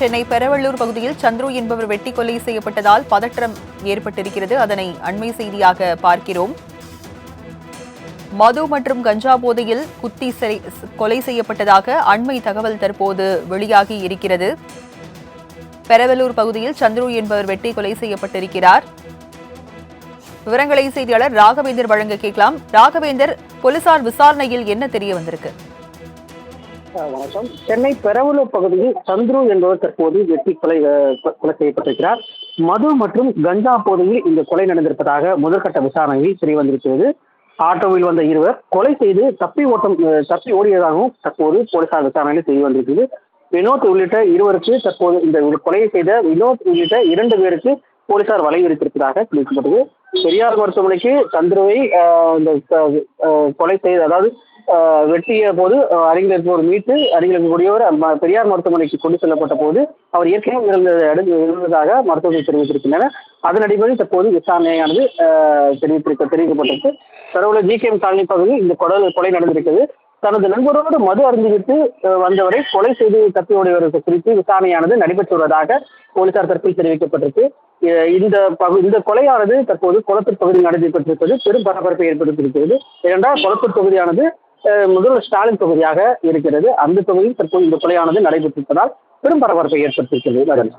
சென்னை பெரவள்ளூர் பகுதியில் சந்துரு என்பவர் வெட்டி கொலை செய்யப்பட்டதால் பதற்றம் ஏற்பட்டிருக்கிறது. அதனை அண்மை செய்தியாக பார்க்கிறோம். மது மற்றும் கஞ்சா போதையில் குத்தி செய்- கொலை செய்யப்பட்டதாக அண்மை தகவல் தற்போது வெளியாகி இருக்கிறது. பெரவலூர் பகுதியில் சந்துரு என்பவர் வெட்டி கொலை செய்யப்பட்டிருக்கிறார். விவரங்களை செய்தியாளர் ராகவேந்தர் வழங்க கேட்கலாம். ராகவேந்தர் போலீசார் விசாரணையில் என்ன தெரிய வந்திருக்கு? வணக்கம். சென்னை பெரவலூர் பகுதியில் சந்துரு என்பவர் தற்போது வெட்டி கொலை கொலை செய்யப்பட்டிருக்கிறார். மது மற்றும் கஞ்சா போதையில் இந்த கொலை நடந்திருப்பதாக முதற்கட்ட விசாரணையில் தெரிய வந்திருக்கிறது. ஆட்டோவில் வந்த இருவர் கொலை செய்து தப்பி ஓட்டம் தப்பி ஓடியதாகவும் தற்போது போலீசார் விசாரணையில் தெரிய வந்திருக்கிறது. வினோத் உள்ளிட்ட இருவருக்கு தற்போது இந்த கொலையை செய்த வினோத் உள்ளிட்ட இரண்டு பேருக்கு போலீசார் வலை தெரிவிக்கப்பட்டது. பெரியார் மருத்துவமனைக்கு சந்துருவை இந்த கொலை செய்த அதாவது வெட்டிய போது அருகில் இருப்பவர் மீட்டு அருகில் இருக்கக்கூடியவர் ம- பெரியார் மருத்துவமனைக்கு கொண்டு செல்லப்பட்ட போது அவர் ஏற்கனவே இறந்த இடம் இருந்ததாக மருத்துவர்கள் தெரிவித்திருக்கின்றனர். அதன் அடிப்படையில் தற்போது விசாரணையானது தெரிவித்திருக்க தெரிவிக்கப்பட்டிருக்கு. தரவுல ஜி கே காலனி பகுதியில் இந்த கொடல் கொலை நடந்திருக்கிறது. தனது நண்பரோடு மது அருந்துவிட்டு வந்தவரை கொலை செய்து தப்பி குறித்து விசாரணையானது நடைபெற்று வருவதாக போலீசார் தரப்பில் தெரிவிக்கப்பட்டிருக்கு. இந்த பகு இந்த கொலையானது தற்போது குளத்தூர் பகுதியில் நடைபெற்றிருப்பது பெரும் பரபரப்பை ஏற்படுத்தியிருக்கிறது. ஏனென்றால் குளத்தூர் தொகுதியானது முதல்வர் ஸ்டாலின் தொகுதியாக இருக்கிறது. அந்த தொகுதியில் தற்போது இந்த கொலையானது நடைபெற்றிருப்பதால் பெரும் பரபரப்பை ஏற்படுத்தியிருக்கிறது. நகர்